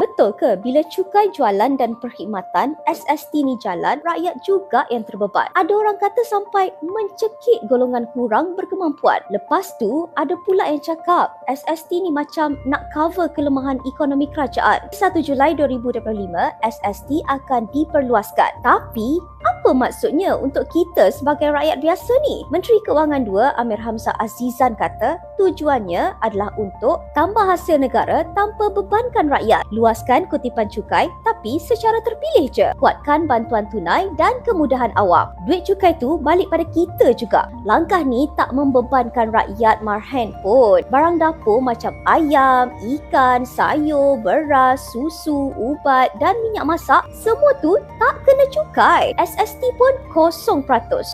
Betul ke bila cukai jualan dan perkhidmatan SST ni jalan, rakyat juga yang terbeban? Ada orang kata sampai mencekik golongan kurang berkemampuan. Lepas tu, ada pula yang cakap SST ni macam nak cover kelemahan ekonomi kerajaan. 1 Julai 2025, SST akan diperluaskan. Tapi, apa maksudnya untuk kita sebagai rakyat biasa ni? Menteri Keuangan 2 Amir Hamzah Azizan kata tujuannya adalah untuk tambah hasil negara tanpa bebankan rakyat. Luaskan kutipan cukai tapi secara terpilih je. Kuatkan bantuan tunai dan kemudahan awam. Duit cukai tu balik pada kita juga. Langkah ni tak membebankan rakyat marhen pun. Barang dapur macam ayam, ikan, sayur, beras, susu, ubat dan minyak masak semua tu tak kena cukai. SST pun 0%.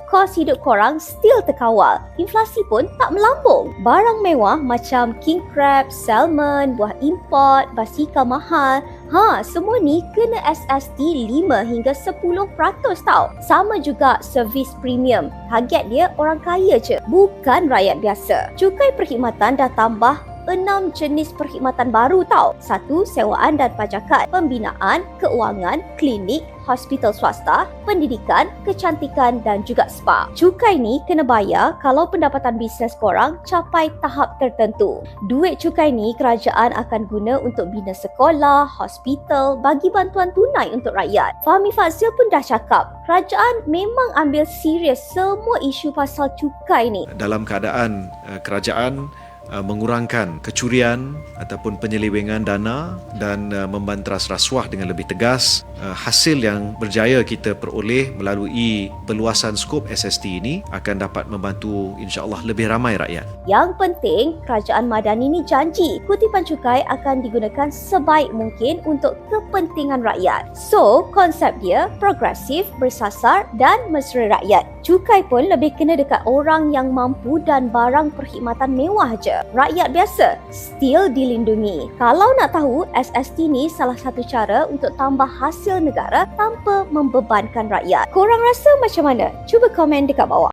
Kos hidup korang still terkawal. Inflasi pun tak melambung. Barang mewah macam king crab, salmon, buah import, basikal mahal, ha semua ni kena SST 5 hingga 10% tau. Sama juga servis premium. Target dia orang kaya je, bukan rakyat biasa. Cukai perkhidmatan dah tambah enam jenis perkhidmatan baru tau. Satu, sewaan dan pajakan, pembinaan, keuangan, klinik, hospital swasta, pendidikan, kecantikan dan juga spa. Cukai ni kena bayar kalau pendapatan bisnes korang capai tahap tertentu. Duit cukai ni kerajaan akan guna untuk bina sekolah, hospital, bagi bantuan tunai untuk rakyat. Fahmi Fazil pun dah cakap, kerajaan memang ambil serius semua isu pasal cukai ni. dalam keadaan uh, kerajaan uh, mengurangkan kecurian ataupun penyelewengan dana dan uh, membanteras rasuah dengan lebih tegas uh, hasil yang berjaya kita peroleh melalui perluasan skop SST ini akan dapat membantu insya-Allah lebih ramai rakyat. Yang penting, kerajaan Madani ni janji kutipan cukai akan digunakan sebaik mungkin untuk kepentingan rakyat. So, konsep dia progresif, bersasar dan mesra rakyat. Cukai pun lebih kena dekat orang yang mampu dan barang perkhidmatan mewah je. Rakyat biasa still dilindungi. Kalau nak tahu, SST ni salah satu cara untuk tambah hasil negara tanpa membebankan rakyat. Korang rasa macam mana? Cuba komen dekat bawah.